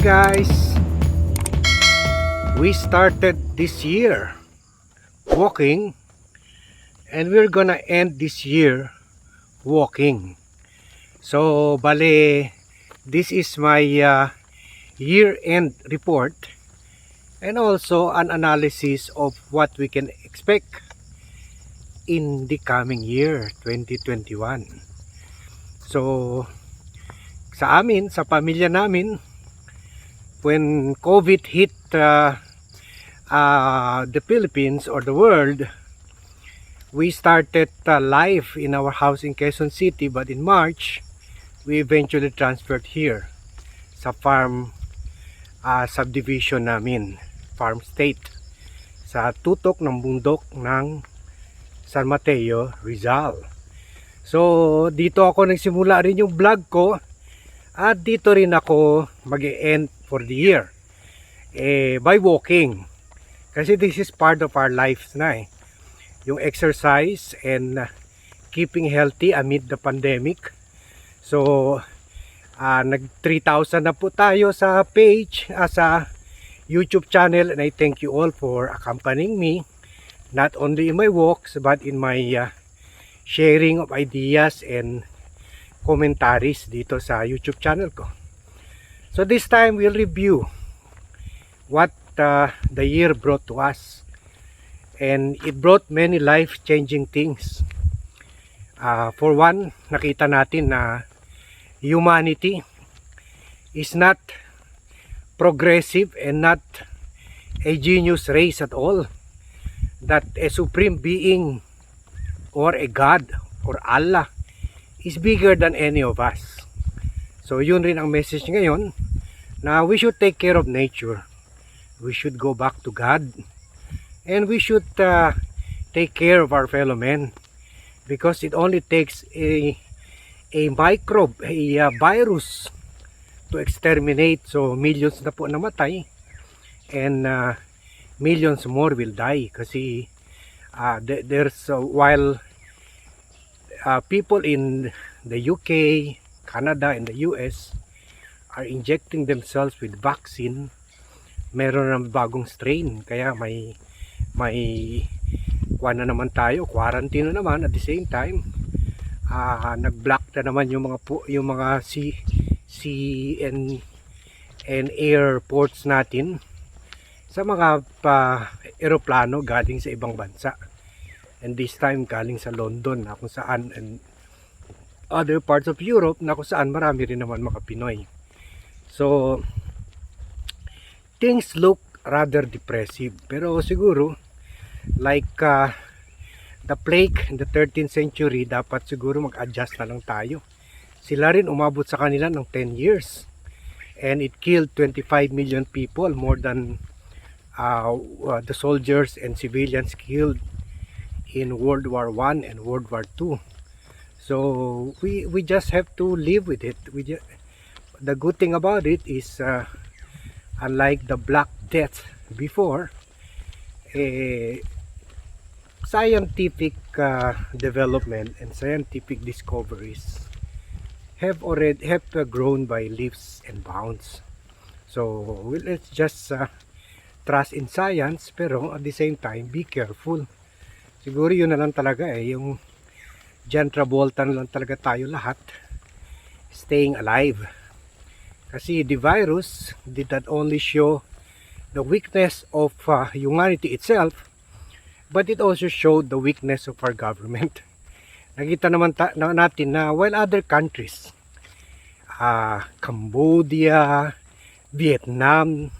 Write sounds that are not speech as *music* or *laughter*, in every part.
guys! We started this year walking and we're gonna end this year walking. So, bale, this is my uh, year-end report and also an analysis of what we can expect in the coming year, 2021. So, sa amin, sa pamilya namin, when COVID hit uh, uh, the Philippines or the world, we started uh, life in our house in Quezon City, but in March, we eventually transferred here sa farm uh, subdivision namin, farm state, sa tutok ng bundok ng San Mateo, Rizal. So, dito ako nagsimula rin yung vlog ko at dito rin ako mag end for the year eh, by walking. Kasi this is part of our lives na eh. Yung exercise and uh, keeping healthy amid the pandemic. So, uh, nag 3,000 na po tayo sa page, uh, sa YouTube channel and I thank you all for accompanying me not only in my walks but in my uh, sharing of ideas and commentaries dito sa YouTube channel ko. So this time we'll review what uh, the year brought to us. And it brought many life-changing things. Uh, for one, nakita natin na humanity is not progressive and not a genius race at all. That a supreme being or a God or Allah is bigger than any of us. So yun rin ang message ngayon na we should take care of nature. We should go back to God. And we should uh, take care of our fellow men. Because it only takes a a microbe, a uh, virus to exterminate. So millions na po namatay. And uh, millions more will die. Kasi uh, th- there's uh, while uh, people in the UK, Canada, and the US are injecting themselves with vaccine, meron ng bagong strain. Kaya may may kuha na naman tayo, quarantine na naman at the same time. ah nag-block na naman yung mga pu- yung mga sea, sea and and airports natin sa mga pa eroplano galing sa ibang bansa and this time galing sa London na kung saan and other parts of Europe na kung saan marami rin naman mga Pinoy. So, things look rather depressive. Pero siguro, like uh, the plague in the 13th century, dapat siguro mag-adjust na lang tayo. Sila rin umabot sa kanila ng 10 years. And it killed 25 million people, more than uh, uh, the soldiers and civilians killed in World War One and World War Two. So we we just have to live with it. We ju- the good thing about it is uh, unlike the Black Death before, eh, scientific uh, development and scientific discoveries have already have uh, grown by leaps and bounds. So well, let's just uh, trust in science pero at the same time be careful. Siguro yun na lang talaga eh yung John Travolta na lang talaga tayo lahat staying alive. Kasi the virus did not only show the weakness of uh, humanity itself but it also showed the weakness of our government. *laughs* Nakita naman ta- na- natin na while other countries uh, Cambodia, Vietnam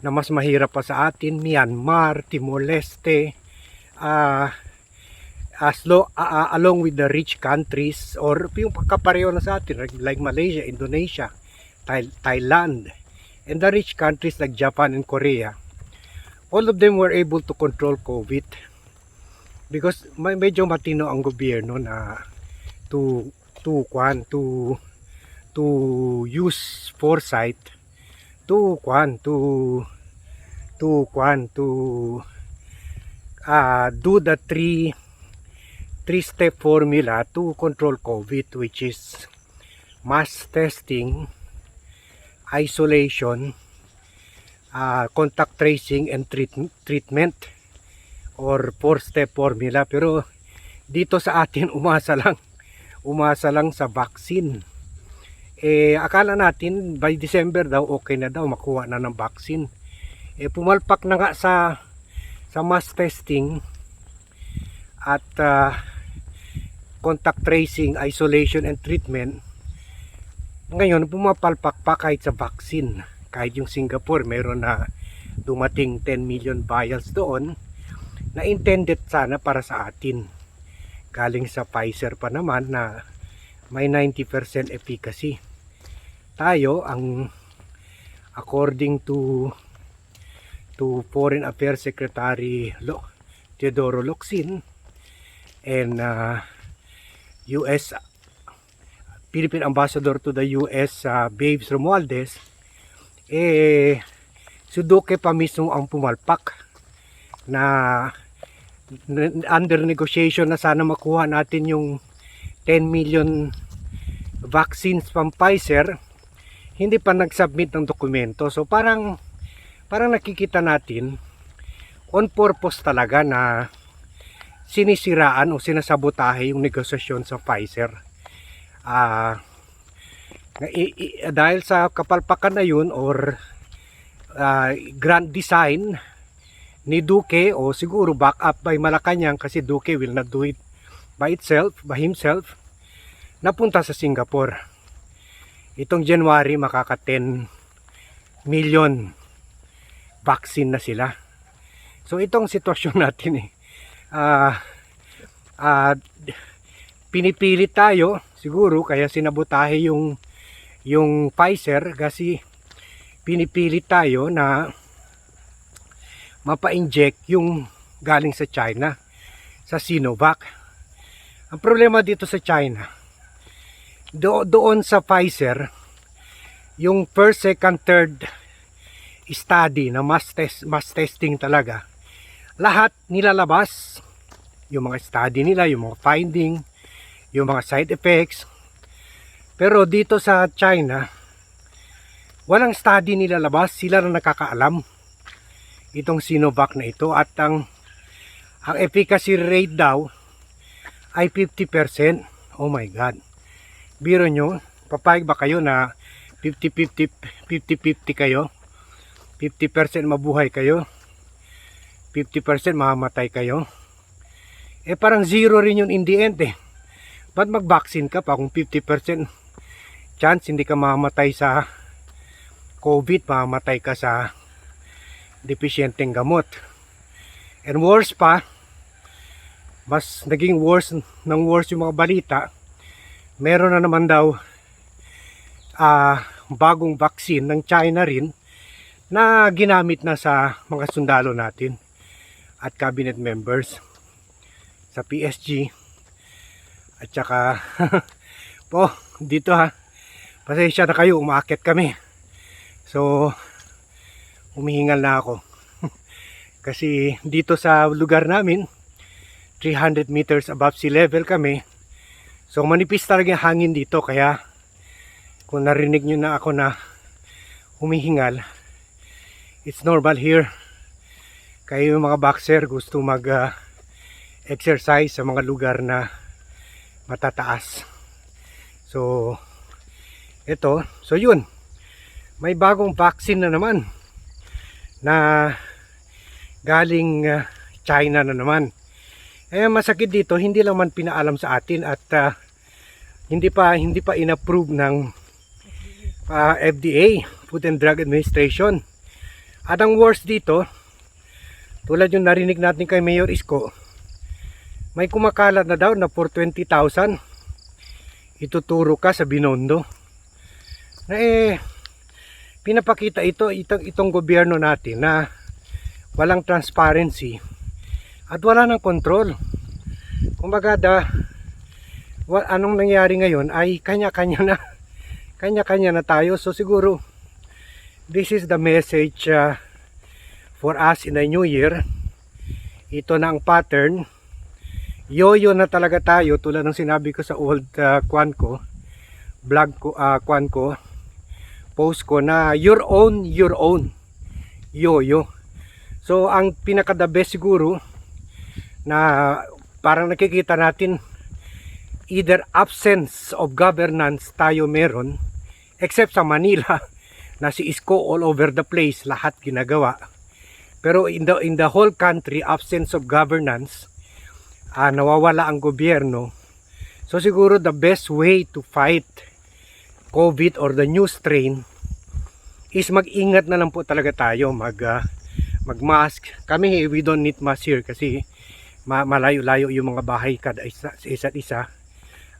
na mas mahirap pa sa atin, Myanmar, Timor-Leste, uh, as lo, uh, along with the rich countries or yung kapareho na sa atin like, Malaysia, Indonesia, Thai, Thailand, and the rich countries like Japan and Korea, all of them were able to control COVID. Because may medyo matino ang gobyerno na to to kwan to to use foresight to kwan to to kwan to uh, do the three three step formula to control COVID which is mass testing isolation, ah, contact tracing and treat- treatment or four-step formula. Pero dito sa atin *laughs* umasa lang. Umasa lang sa vaccine. Eh, akala natin by December daw okay na daw makuha na ng vaccine. Eh, pumalpak na nga sa sa mass testing at ah, contact tracing, isolation and treatment. Ngayon, pumapalpak pa kahit sa vaccine. Kahit yung Singapore, meron na dumating 10 million vials doon na intended sana para sa atin. Galing sa Pfizer pa naman na may 90% efficacy. Tayo, ang according to to Foreign Affairs Secretary Lo, Teodoro Locsin and uh, US Philippine Ambassador to the US uh, Babes Romualdez eh si Duque pa mismo ang pumalpak na under negotiation na sana makuha natin yung 10 million vaccines from Pfizer. Hindi pa nag-submit ng dokumento. So parang parang nakikita natin on purpose talaga na sinisiraan o sinasabotahe yung negosasyon sa Pfizer. Na- i- i- dahil sa kapalpakan na yun or ah, grand design ni Duque o siguro back up by Malacanang kasi Duque will not do it by itself, by himself, napunta sa Singapore. Itong January makaka 10 million vaccine na sila. So itong sitwasyon *laughs* natin eh. Ah ah, pinipilit tayo siguro kaya sinabotahe yung yung Pfizer kasi pinipilit tayo na mapa-inject yung galing sa China sa Sinovac. Ang problema dito sa China, do doon sa Pfizer, yung first, second, third study na mass, test, mass testing talaga, lahat nilalabas yung mga study nila, yung mga finding, yung mga side effects. Pero dito sa China, walang study nilalabas, sila na nakakaalam itong Sinovac na ito at ang ang efficacy rate daw ay 50%. Oh my god. Biro nyo, papayag ba kayo na 50-50 50-50 kayo? 50% mabuhay kayo? 50% mamamatay kayo? Eh parang zero rin yun in the end eh. Ba't mag-vaccine ka pa kung 50% chance hindi ka mamamatay sa COVID, mamamatay ka sa depisyenteng gamot. And worse pa, mas naging worse ng worse yung mga balita. Meron na naman daw ah, bagong vaccine ng China rin na ginamit na sa mga sundalo natin at cabinet members sa PSG at saka *laughs* po dito ha. Pasensya na kayo umaakit kami. So humihingal na ako. *laughs* Kasi dito sa lugar namin 300 meters above sea level kami. So manipis talaga yung hangin dito. Kaya kung narinig nyo na ako na humihingal it's normal here kayo yung mga boxer gusto mag ah, exercise sa mga lugar na matataas. So ito so yun. May bagong vaccine na naman na galing ah, China na naman. Eh masakit dito hindi lang man pinaalam sa atin at ah, hindi pa hindi pa inapprove ng ah, FDA Food and Drug Administration. At ang worst dito tulad yung narinig natin kay Mayor Isko may kumakalat na daw na for 20,000 ituturo ka sa Binondo. Na eh pinapakita ito itong, itong gobyerno natin na walang transparency at wala ng control. Kumbaga da wa, anong nangyari ngayon ay kanya-kanya na *laughs* kanya-kanya na tayo. So siguro this is the message uh, for us in the new year ito na ang pattern yoyo na talaga tayo tulad ng sinabi ko sa old uh, kwan ko vlog ko uh, kwan ko post ko na your own, your own. Yo-yo. So, ang pinaka the best siguro na parang nakikita natin either absence of governance tayo meron except sa Manila *laughs* na si Isko all over the place lahat ginagawa pero in the in the whole country absence of governance ah, nawawala ang gobyerno. So siguro the best way to fight COVID or the new strain is mag-ingat na lang po talaga tayo mag ah, mag-mask. Kami we don't need mask here kasi ma- malayo-layo yung mga bahay kada isa, sa isa't isa.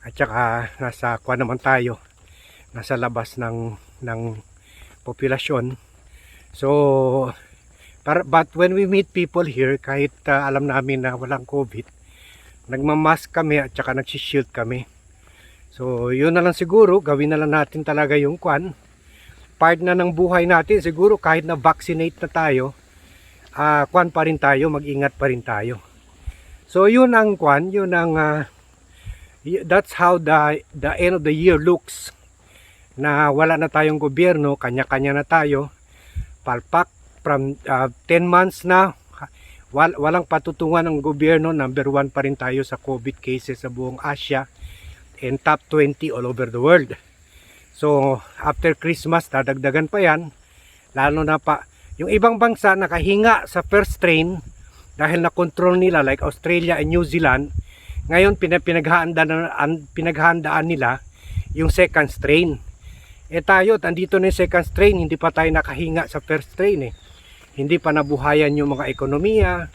At saka nasa kuha naman tayo nasa labas ng ng populasyon. So para, but when we meet people here kahit ah, alam namin na walang covid nagmamask kami at saka nagsishield kami. So yun na lang siguro gawin na lang natin talaga yung kwan. Part na ng buhay natin siguro kahit na vaccinate na tayo ah kwan pa rin tayo mag-ingat pa rin tayo. So yun ang kwan yun ang y- that's how the the end of the year looks. Na wala na tayong gobyerno kanya-kanya na tayo palpak from uh, 10 months na wal, walang patutungan ng gobyerno. Number 1 pa rin tayo sa COVID cases sa buong Asia and top 20 all over the world. So after Christmas dadagdagan pa yan. Lalo na pa yung ibang bansa nakahinga sa first strain dahil na control nila like Australia and New Zealand ngayon pina- pinaghahandaan an- pinaghahandaan nila yung second strain eh tayo andito na yung second strain hindi pa tayo nakahinga sa first strain eh hindi pa nabuhayan yung mga ekonomiya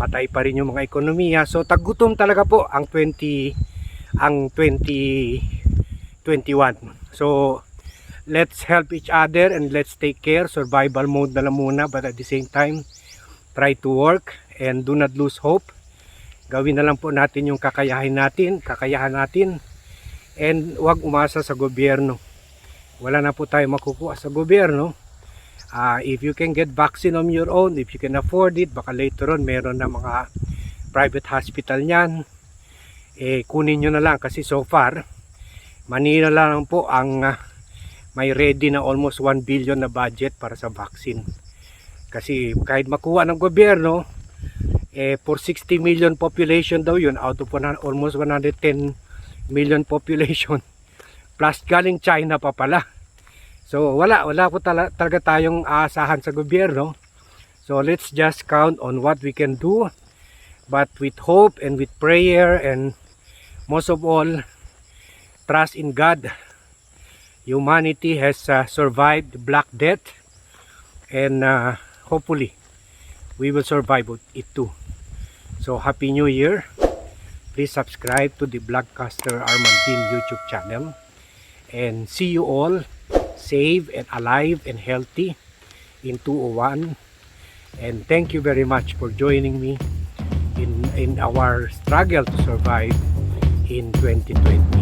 patay pa rin yung mga ekonomiya. So tagutom talaga po ang 20 ang 2021 so let's help each other and let's take care. Survival mode na lang muna but at the same time try to work and do not lose hope. Gawin na lang po natin yung kakayahin natin kakayahan natin. And huwag umasa sa gobyerno. Wala na po tayo makukuha sa gobyerno Ah, if you can get vaccine on your own if you can afford it baka later on meron na mga private hospital niyan. Eh kunin nyo na lang kasi so far Manila lang po ang ah, may ready na almost 1 billion na budget para sa vaccine. Kasi kahit makuha ng gobyerno eh for 60 million population daw yun out of 100 almost 110 million population *laughs* plus galing China pa pala so wala wala po tala, talaga tayong aasahan sa gobyerno. So let's just count on what we can do but with hope and with prayer and most of all trust in God. Humanity has uh, survived black death and uh, hopefully we will survive it too. So happy new year. Please subscribe to the Blogcaster Armandin YouTube channel and see you all safe and alive and healthy in 201 and thank you very much for joining me in in our struggle to survive in 2020